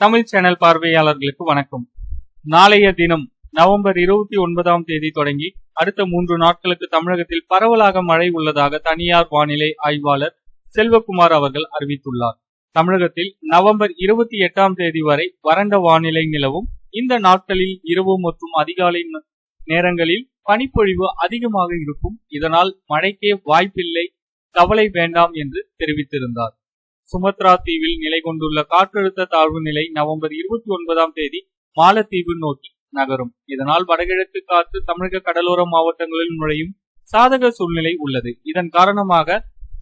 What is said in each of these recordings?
Tamil channel பார்வையாளர்களுக்கு வணக்கம். நாளைய தினம் நவம்பர் இருபத்தி ஒன்பதாம் தேதி தொடங்கி அடுத்த மூன்று நாட்களுக்கு தமிழகத்தில் பரவலாக மழை உள்ளதாக தனியார் வானிலை ஆய்வாளர் செல்வகுமார் அவர்கள் அறிவித்துள்ளார். தமிழகத்தில் நவம்பர் இருபத்தி எட்டாம் தேதி வரை வறண்ட வானிலை நிலவும். இந்த நாட்களில் இரவு மற்றும் அதிகாலை நேரங்களில் பனிப்பொழிவு அதிகமாக இருக்கும். இதனால் மழைக்கே வாய்ப்பில்லை. கவலை வேண்டாம் என்று தெரிவித்திருந்தார். சுமத்ரா தீவில் நிலை கொண்டுள்ள காற்றழுத்த தாழ்வு நிலை நவம்பர் இருபத்தி ஒன்பதாம் தேதி மாலத்தீவு நோக்கி நகரும். இதனால் வடகிழக்கு காற்று தமிழக கடலோர மாவட்டங்களில் நுழையும் சாதக சூழ்நிலை உள்ளது. இதன் காரணமாக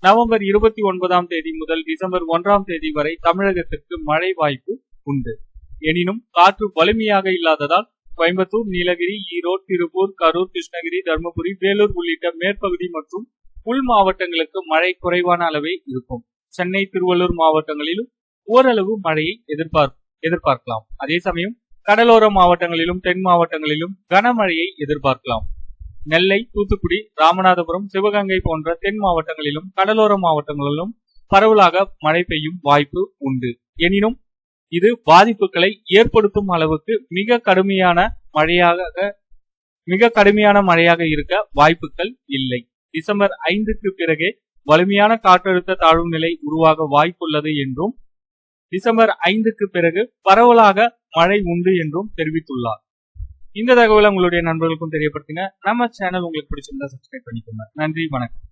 நவம்பர் இருபத்தி ஒன்பதாம் தேதி முதல் டிசம்பர் ஒன்றாம் தேதி வரை தமிழகத்திற்கு மழை வாய்ப்பு உண்டு. எனினும் காற்று வலிமையாக இல்லாததால் கோயம்புத்தூர் நீலகிரி ஈரோடு திருப்பூர் கரூர் கிருஷ்ணகிரி தருமபுரி வேலூர் உள்ளிட்ட மேற்பகுதி மற்றும் உள் மாவட்டங்களுக்கு மழை குறைவான அளவே இருக்கும். சென்னை திருவள்ளூர் மாவட்டங்களிலும் ஓரளவு மழையை எதிர்பார் எதிர்பார்க்கலாம். அதே சமயம் கடலோர மாவட்டங்களிலும் தென் மாவட்டங்களிலும் கனமழையை எதிர்பார்க்கலாம். நெல்லை தூத்துக்குடி ராமநாதபுரம் சிவகங்கை போன்ற தென் மாவட்டங்களிலும் கடலோர மாவட்டங்களிலும் பரவலாக மழை பெய்யும் வாய்ப்பு உண்டு. எனினும் இது பாதிப்புகளை ஏற்படுத்தும் அளவுக்கு மிக கடுமையான மழையாக மிக கடுமையான மழையாக இருக்க வாய்ப்புகள் இல்லை. டிசம்பர் ஐந்துக்கு பிறகே வலிமையான காற்றழுத்த தாழ்வு நிலை உருவாக வாய்ப்புள்ளது என்றும் டிசம்பர் ஐந்துக்கு பிறகு பரவலாக மழை உண்டு என்றும் தெரிவித்துள்ளார். இந்த தகவலை உங்களுடைய நண்பர்களுக்கும் தெரியப்படுத்தின நம்ம சேனல் உங்களுக்கு பிடிச்சிருந்தா சப்ஸ்கிரைப் பண்ணிக்கோங்க. நன்றி வணக்கம்.